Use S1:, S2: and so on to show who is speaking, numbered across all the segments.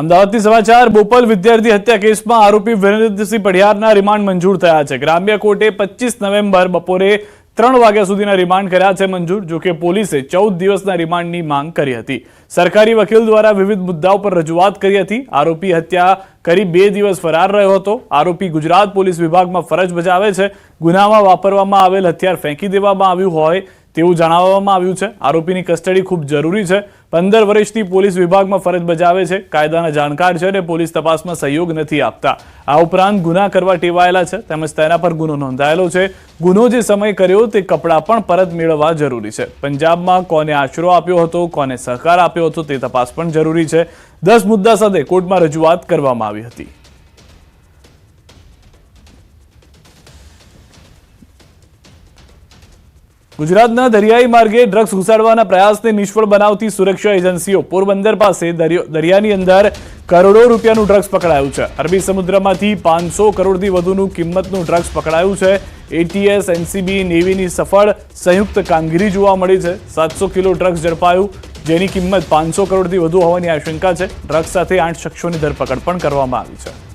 S1: અમદાવાદથી સમાચાર, બોપલ વિદ્યાર્થી હત્યા કેસમાં આરોપી વિરેન્દ્રસિંહ પઢિયારના રિમાન્ડ મંજૂર થયા છે. ગ્રામ્ય કોર્ટે પચીસ નવેમ્બર બપોરે ત્રણ વાગ્યા સુધીના રિમાન્ડ કર્યા છે મંજૂર, જો કે પોલીસે ચૌદ દિવસના રિમાન્ડની માંગ કરી હતી. સરકારી વકીલ દ્વારા વિવિધ મુદ્દાઓ પર રજૂઆત કરી હતી. આરોપી હત્યા કરી બે દિવસ ફરાર રહ્યો હતો. આરોપી ગુજરાત પોલીસ વિભાગમાં ફરજ બજાવે છે. ગુનામાં વાપરવામાં આવેલ હથિયાર ફેંકી દેવામાં આવ્યું હોય તેવું જણાવવામાં આવ્યું છે. આરોપીની કસ્ટડી ખૂબ જરૂરી છે. પંદર વર્ષથી પોલીસ વિભાગમાં ફરજ બજાવે છે. કાયદાના જાણકાર છે અને પોલીસ તપાસમાં સહયોગ નથી આપતા. આ ઉપરાંત ગુના કરવા ટેવાયેલા છે. તેમજ તેના પર ગુનો નોંધાયેલો છે. ગુનો જે સમય કર્યો તે કપડાં પણ પરત મેળવવા જરૂરી છે. પંજાબમાં કોને આશરો આપ્યો હતો, કોને સહકાર આપ્યો હતો તે તપાસ પણ જરૂરી છે. દસ મુદ્દા સાથે કોર્ટમાં રજૂઆત કરવામાં આવી હતી. ગુજરાતના દરિયાઈ માર્ગે ડ્રગ્સ ઘુસાડવાના પ્રયાસને નિષ્ફળ બનાવતી સુરક્ષા એજન્સીઓ પોરબંદર પાસે દરિયો- દરિયાની અંદર કરોડો રૂપિયાનું ડ્રગ્સ પકડાયું છે. અરબી સમુદ્રમાંથી પાંચસો કરોડથી વધુનું કિંમતનું ડ્રગ્સ પકડાયું છે. એટીએસ એનસીબી નેવીની સફળ સંયુક્ત કામગીરી જોવા મળી છે. સાતસો કિલો ડ્રગ્સ ઝડપાયું, જેની કિંમત પાંચસો કરોડથી વધુ હોવાની આશંકા છે. ડ્રગ્સ સાથે આઠ શખ્સોની ધરપકડ પણ કરવામાં આવી છે.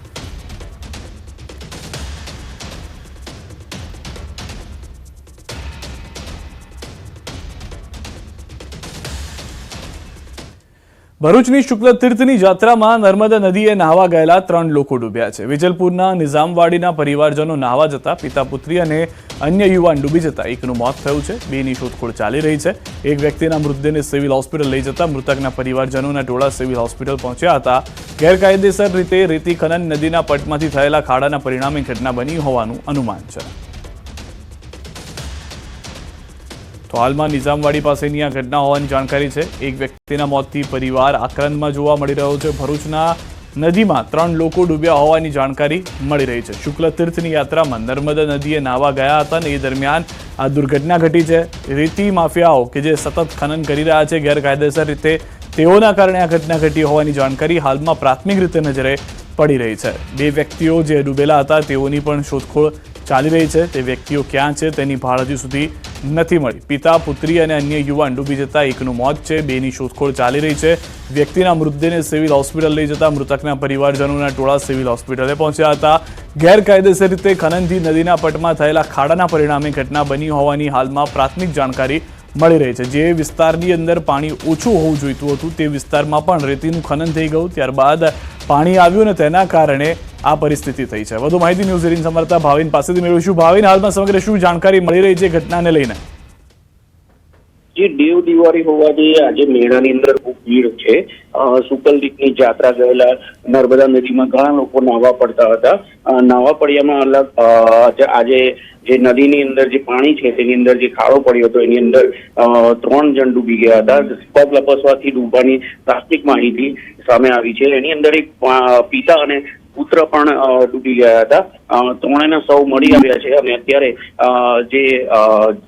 S1: ભરૂચની શુક્લ તીર્થની જાત્રામાં નર્મદા નદીએ નાહવા ગયેલા ત્રણ લોકો ડૂબ્યા છે. વિજલપુરના નિઝામવાડીના પરિવારજનો નાહવા જતા પિતા, પુત્રી અને અન્ય યુવાન ડૂબી જતા. એકનું મોત થયું છે, બેની શોધખોળ ચાલી રહી છે. એક વ્યક્તિના મૃતદેહને સિવિલ હોસ્પિટલ લઈ જતા મૃતકના પરિવારજનોના ટોળા સિવિલ હોસ્પિટલ પહોંચ્યા હતા. ગેરકાયદેસર રીતે રેતી ખનન નદીના પટમાંથી થયેલા ખાડાના પરિણામે ઘટના બની હોવાનું અનુમાન છે. તો હાલમાં નિઝામવાડી પાસેની આ ઘટના હોવાની જાણકારી છે. એક વ્યક્તિના મોતથી પરિવાર આક્રંદમાં જોવા મળી રહ્યો છે. ભરૂચના નદીમાં ત્રણ લોકો ડૂબ્યા હોવાની જાણકારી મળી રહી છે. શુક્લ તીર્થની યાત્રામાં નર્મદા નદીએ નાહવા ગયા હતા અને એ દરમિયાન આ દુર્ઘટના ઘટી છે. રેતી માફિયાઓ કે જે સતત ખનન કરી રહ્યા છે ગેરકાયદેસર રીતે, તેઓના કારણે આ ઘટના ઘટી હોવાની જાણકારી હાલમાં પ્રાથમિક રીતે નજરે પડી રહી છે. બે વ્યક્તિઓ જે ડૂબેલા હતા તેઓની પણ શોધખોળ ચાલી રહી છે. તે વ્યક્તિઓ ક્યાં છે તેની ભાળ હજુ સુધી નથી મળી. પિતા, પુત્રી અને અન્ય યુવાન ડૂબી જતા એકનું મોત છે. બેની શોધખોળ ચાલી રહી છે. વ્યક્તિના મૃતદેહને સિવિલ હોસ્પિટલ લઈ જતા મૃતકના પરિવારજનોના ટોળા સિવિલ હોસ્પિટલે પહોંચ્યા હતા. ગેરકાયદેસર રીતે ખનનથી નદીના પટમાં થયેલા ખાડાના પરિણામે ઘટના બની હોવાની હાલમાં પ્રાથમિક જાણકારી મળી રહી છે. જે વિસ્તારની અંદર પાણી ઓછું હોવું જોઈતું હતું, તે વિસ્તારમાં પણ રેતીનું ખનન થઈ ગયું. ત્યારબાદ પાણી આવ્યું ને તેના કારણે આ પરિસ્થિતિ થઈ છે. વધુ માહિતી ન્યૂઝ એટીન સમર્થતા ભાવિન પાસેથી મેળવીશું. ભાવિન, હાલમાં સમગ્ર શું જાણકારી મળી રહી છે ઘટનાને લઈને?
S2: જે દેવ દિવાળી હોવાથી આજે મેળાની અંદર ખૂબ ભીડ છે. સુકલ દીપની જાત્રા ગયેલા નર્મદા નદીમાં ઘણા લોકો નાહવા પડતા હતા. નાહવા પડ્યામાં અલગ આજે જે નદીની અંદર જે પાણી છે, તેની અંદર જે ખાડો પડ્યો હતો, એની અંદર ત્રણ જણ ડૂબી ગયા હતા. પગ લપસવાથી ડૂબવાની પ્રાથમિક માહિતી સામે આવી છે. એની અંદર એક પિતા અને પુત્ર પણ ડૂબી ગયા હતા. ત્રણેયના સૌ મળી આવ્યા છે. અને અત્યારે જે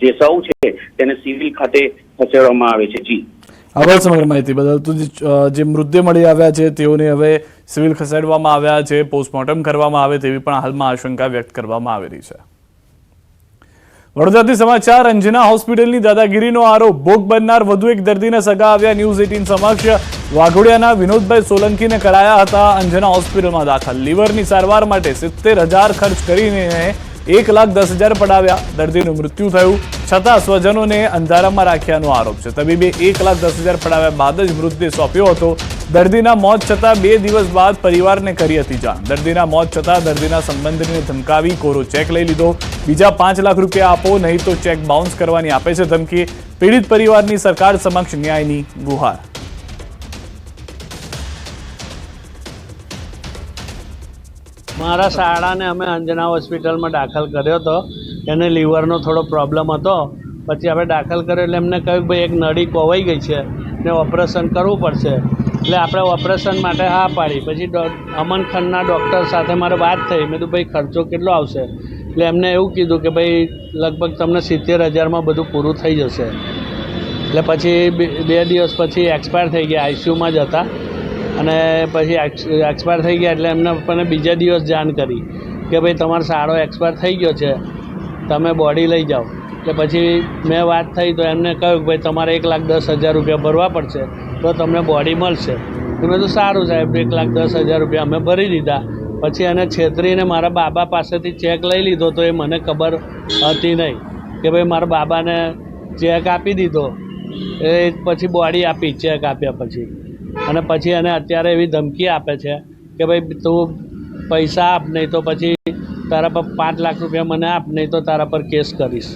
S2: જે સૌ છે તેને સિવિલ ખાતે ખસેડવામાં આવે છે. જી.
S1: આભાર સમગ્ર માહિતી બદલ. તો જે, મૃતદેહ મળી આવ્યા છે તેઓને હવે સિવિલ ખસેડવામાં આવ્યા છે પોસ્ટમોર્ટમ કરવામાં આવે તેવી પણ હાલમાં આશંકા વ્યક્ત કરવામાં આવી રહી છે. વડોદરાથી સમાચાર, અંજના હોસ્પિટલની દાદાગીરીનો આરોપ. ભોગ બનનાર વધુ એક દર્દીને સગા આવ્યા ન્યૂઝ એટીન સમક્ષ. વાઘોડિયાના વિનોદભાઈ સોલંકીને કરાયા હતા અંજના હોસ્પિટલમાં દાખલ. લીવરની સારવાર માટે સિત્તેર હજાર ખર્ચ કરીને એક લાખ દસ હજાર પડાવ્યા. દર્દીનું મૃત્યુ થયું. છતાં સ્વજનોને અંધારામાં રાખ્યાનો આરોપ છે. તબીબે એક લાખ દસ હજાર પડાવ્યા બાદ જ મૃતદેહ સોંપ્યો હતો. દર્દીના મોત છતાં બે દિવસ બાદ પરિવારને કરી હતી જાણ. દર્દીના મોત છતાં દર્દીના સંબંધીને ધમકાવી કોરો ચેક લઈ લીધો. બીજા પાંચ લાખ રૂપિયા આપો, નહીં તો ચેક બાઉન્સ કરવાની આપે છે ધમકી. પીડિત પરિવારની સરકાર સમક્ષ ન્યાયની ગુહાર.
S3: મારા શાળાને અમે અંજના હોસ્પિટલમાં દાખલ કર્યો હતો. એને લીવરનો થોડો પ્રોબ્લેમ હતો. પછી આપણે દાખલ કર્યો એટલે એમને કહ્યું ભાઈ એક નળી કોવાઈ ગઈ છે ને ઓપરેશન કરવું પડશે. એટલે આપણે ઓપરેશન માટે હા પાડી. પછી અમન ખન્ના ડૉક્ટર સાથે મારે વાત થઈ. મેં તો ભાઈ, ખર્ચો કેટલો આવશે? એટલે એમને એવું કીધું કે, ભાઈ, લગભગ તમને સિત્તેર હજારમાં બધું પૂરું થઈ જશે. એટલે પછી બે દિવસ પછી એક્સપાયર થઈ ગયા આઈસીયુમાં જ હતા. અને પછી એક્સપાયર થઈ ગયા એટલે એમને મને બીજા દિવસ જાણ કરી કે, ભાઈ, તમારો સારો એક્સપાયર થઈ ગયો છે. તમે બોડી લઈ જાઓ. એટલે પછી મેં વાત થઈ તો એમને કહ્યું કે ભાઈ, તમારે એક લાખ દસ હજાર રૂપિયા ભરવા પડશે, તો તમને બોડી મળશે. મેં તો સારું સાહેબ, એક લાખ દસ હજાર રૂપિયા અમે ભરી દીધા. પછી એને છેતરીને મારા બાબા પાસેથી ચેક લઈ લીધો તો એ મને ખબર હતી નહીં કે ભાઈ, મારા બાબાને ચેક આપી દીધો. એ પછી બોડી આપી ચેક આપ્યા પછી. અને પછી એને અત્યારે એવી ધમકી આપે છે કે ભાઈ, તું પૈસા આપ નહીં તો પછી તારા પર પાંચ લાખ રૂપિયા મને આપ નહીં તો તારા પર કેસ કરીશ.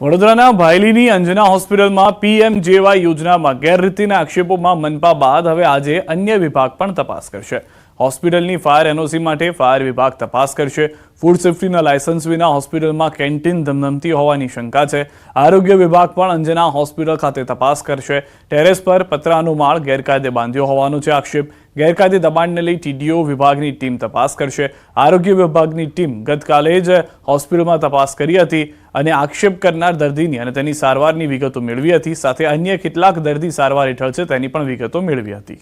S1: વડોદરાના ભાયલીની અંજના હોસ્પિટલમાં પીએમજેવાય યોજનામાં ગેરરીતિના આક્ષેપોમાં મનપા બાદ હવે આજે અન્ય વિભાગ પણ તપાસ કરશે. હોસ્પિટલની ફાયર એનઓસી માટે ફાયર વિભાગ તપાસ કરશે. ફૂડ સેફ્ટીના લાયસન્સ વિના હોસ્પિટલમાં કેન્ટીન ધમધમતી હોવાની શંકા છે. આરોગ્ય વિભાગ પણ અંજના હોસ્પિટલ ખાતે તપાસ કરશે. ટેરેસ પર પતરાનો માળ ગેરકાયદે બાંધ્યો હોવાનો છે આક્ષેપ. ગેરકાયદે દબાણને લઈ ટીડીઓ વિભાગની ટીમ તપાસ કરશે. આરોગ્ય વિભાગની ટીમ ગતકાલે જ હોસ્પિટલમાં તપાસ કરી હતી અને આક્ષેપ કરનાર દર્દીની અને તેની સારવારની વિગતો મેળવી હતી. સાથે અન્ય કેટલાક દર્દી સારવાર હેઠળ છે તેની પણ વિગતો મેળવી હતી.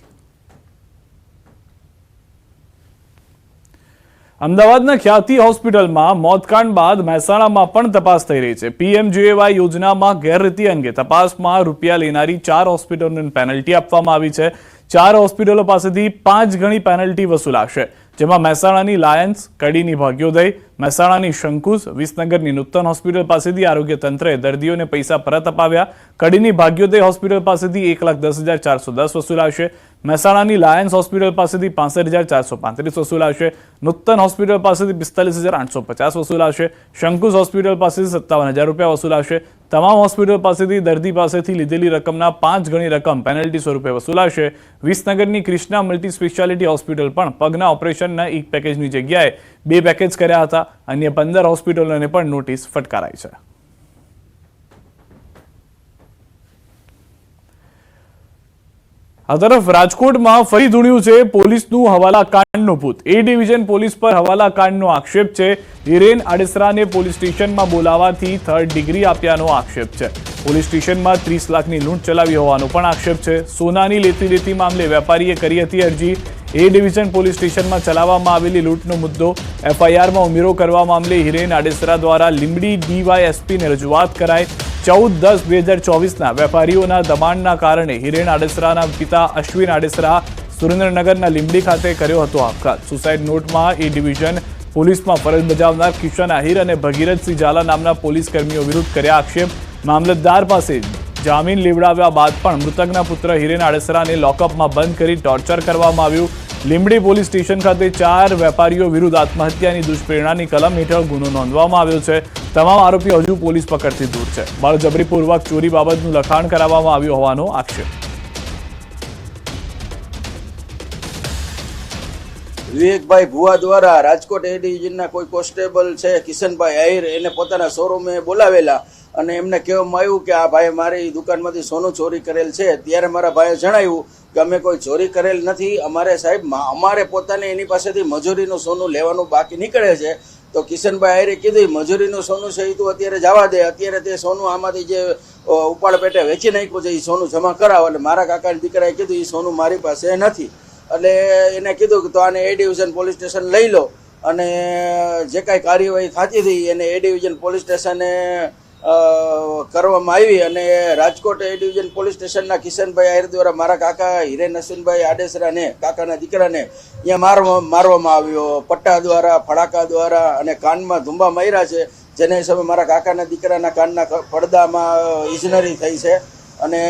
S1: અમદાવાદના ખ્યાતિ હોસ્પિટલમાં મોતકાંડ બાદ મહેસાણામાં પણ તપાસ થઈ રહી છે. પીએમજીએવાય યોજનામાં ગેરરીતિ અંગે તપાસમાં રૂપિયા લેનારી ચાર હોસ્પિટલોને પેનલ્ટી આપવામાં આવી છે. ચાર હોસ્પિટલો પાસેથી પાંચ ગણી પેનલ્ટી વસૂલાશે, જેમાં મહેસાણાની લાયન્સ, કડીની ભાગ્યોદય, મહેસાણાની શંકુસ વિસનગરની નૂતન હોસ્પિટલ પાસેથી આરોગ્ય તંત્રએ દર્દીઓને પૈસા પરત અપાવ્યા. કડીની ભાગ્યોદય હોસ્પિટલ પાસેથી એક લાખ દસ હજાર ચારસો દસ વસૂલાશે. મહેસાણાની લાયન્સ હોસ્પિટલ પાસેથી પાસઠ હજાર ચારસો પાંત્રીસ વસૂલાશે નૂતન હોસ્પિટલ પાસેથી પિસ્તાલીસ હજાર આઠસો પચાસ વસૂલાશે શંકુશ હોસ્પિટલ પાસેથી સત્તાવન હજાર રૂપિયા વસૂલાશે તમામ હોસ્પિટલ પાસેથી દર્દી પાસેથી લીધેલી રકમના પાંચ ગણી રકમ પેનલ્ટી સ્વરૂપે વસૂલાશે વિસનગરની ક્રિષ્ના મલ્ટી સ્પેશિયાલિટી હોસ્પિટલ પણ પગના ઓપરેશનના એક પેકેજની જગ્યાએ બે પેકેજ કર્યા હતા. અન્ય પંદર હોસ્પિટલોને પણ નોટિસ ફટકારાઈ છે. આ તરફ રાજકોટમાં ફરી ધૂણ્યું છે પોલીસનું હવાલા કાંડનું ભૂત. એ ડિવિઝન પોલીસ પર હવાલા કાંડનો આક્ષેપ છે. હિરેન આડેસરાને પોલીસ સ્ટેશનમાં બોલાવાથી થર્ડ ડિગ્રી આપ્યાનો આક્ષેપ છે. પોલીસ સ્ટેશનમાં ત્રીસ લાખની લૂંટ ચલાવી હોવાનો પણ આક્ષેપ છે. સોનાની લેતી દેતી મામલે વેપારીએ કરી હતી અરજી. એ ડિવિઝન પોલીસ સ્ટેશનમાં ચલાવવામાં આવેલી લૂંટનો મુદ્દો એફઆઈઆરમાં ઉમેરો કરવા મામલે હિરેન આડેસરા દ્વારા લીંબડી ડીવાયએસપીને રજૂઆત કરાઈ. ચૌદ દસ બે હજાર ચોવીસના વેપારીઓના દબાણના કારણે હિરેન આડેસરાના પિતા અશ્વિન આડેસરા સુરેન્દ્રનગરના લીંબડી ખાતે કર્યો હતો આપઘાત. સુસાઇડ નોટમાં એ ડિવિઝન પોલીસમાં ફરજ બજાવનાર કિશન આહિર અને ભગીરથસિંહ ઝાલા નામના પોલીસ કર્મીઓ વિરુદ્ધ કર્યા આક્ષેપ. મામલતદાર પાસે જામીન લેવડાવ્યા બાદ પણ મૃતકના પુત્ર હિરેન આડેસરાને લોકઅપમાં બંધ કરી ટોર્ચર કરવામાં આવ્યું. લીંબડી પોલીસ સ્ટેશન ખાતે ચાર વેપારીઓ વિરુદ્ધ આત્મહત્યાની દુષ્પ્રેરણાની કલમ હેઠળ ગુનો નોંધવામાં આવ્યો છે. તમામ આરોપીઓ હજુ પોલીસ પકડથી દૂર છે. બળજબરીપૂર્વક ચોરી બાબતનું લખાણ કરાવવામાં આવ્યું હોવાનો આક્ષેપ.
S4: વિવેકભાઈ ભુવા દ્વારા રાજકોટ એ ડિવિઝનના કોઈ કોન્સ્ટેબલ છે, કિશનભાઈ આહિર, એને પોતાના શોરૂમે બોલાવેલા અને એમને કહેવામાં આવ્યું કે આ ભાઈ મારી દુકાનમાંથી સોનું ચોરી કરેલ છે. ત્યારે મારા ભાઈએ જણાવ્યું કે અમે કોઈ ચોરી કરેલ નથી. અમારે સાહેબ અમારે પોતાને એની પાસેથી મજૂરીનું સોનું લેવાનું બાકી નીકળે છે. તો કિશનભાઈ આહિરે કીધું, "ઈ મજૂરીનું સોનું છે એ તું અત્યારે જવા દે. અત્યારે તે સોનું આમાંથી જે ઉપાડ પેટે વેચી નાખ્યું છે એ સોનું જમા કરાવ. એટલે મારા કાકાના દીકરાએ કીધું એ સોનું મારી પાસે નથી. એટલે એને કીધું કે તો આને એ ડિવિઝન પોલીસ સ્ટેશન લઈ લો. અને જે કાંઈ કાર્યવાહી થતી હતી એને એ ડિવિઝન પોલીસ સ્ટેશને કરવામાં આવી અને રાજકોટ એ ડિવિઝન પોલીસ સ્ટેશનના કિશનભાઈ આહિર દ્વારા મારા કાકા હિરેન હસીનભાઈ આડેસરાને કાકાના દીકરાને અહીંયા મારવા, મારવામાં આવ્યો. પટ્ટા દ્વારા, ફડાકા દ્વારા અને કાનમાં ધુંબા માર્યા છે. જેને હિસાબે મારા કાકાના દીકરાના કાનના પડદામાં ઇજનરી થઈ છે. અને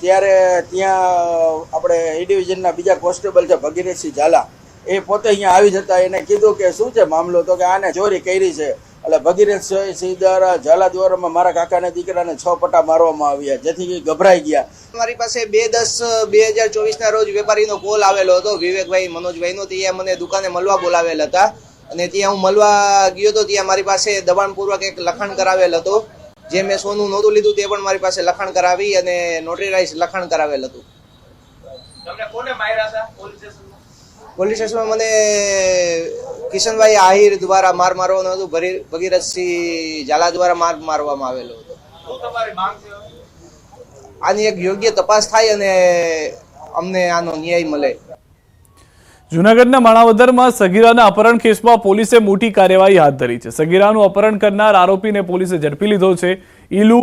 S4: ત્યારે ત્યાં આપણે એ ડિવિઝનના બીજા કોન્સ્ટેબલ છે, ભગીરથસિંહ ઝાલા, એ પોતે અહીંયા આવી જતા એને કીધું કે શું છે મામલો? તો કે આને ચોરી કરી છે. એટલે ભગીરથસિંહ દ્વારા ઝાલા દ્વારામાં મારા કાકાના દીકરાને છ પટ્ટા મારવામાં આવ્યા, જેથી ગભરાઈ ગયા.
S5: મારી પાસે બે દસ, બે હજાર ચોવીસના રોજ વેપારીનો કોલ આવેલો હતો, વિવેકભાઈ, મનોજભાઈનો, ત્યાં મને દુકાને મળવા બોલાવેલ હતા. અને ત્યાં હું મળવા ગયો હતો ત્યાં મારી પાસે દબાણપૂર્વક એક લખાણ કરાવેલ હતું. જે મેં સોનું નહોતું લીધું તે પણ મારી પાસે લખાણ કરાવી અને નોટરીરાઇઝ લખાણ કરાવેલ હતું. પોલીસ સ્ટેશનમાં? મને કિશનભાઈ આહિર દ્વારા માર મારવાનું હતું. ભગીરથસિંહ ઝાલા દ્વારા માર મારવામાં આવેલો હતો. આની એક યોગ્ય તપાસ થાય અને અમને આનો ન્યાય મળે.
S1: જૂનાગઢના માણાવદરમાં સગીરાના અપહરણ કેસમાં પોલીસે મોટી કાર્યવાહી હાથ ધરી છે. સગીરાનું અપહરણ કરનાર આરોપીને પોલીસે ઝડપી લીધો છે. ઈલુ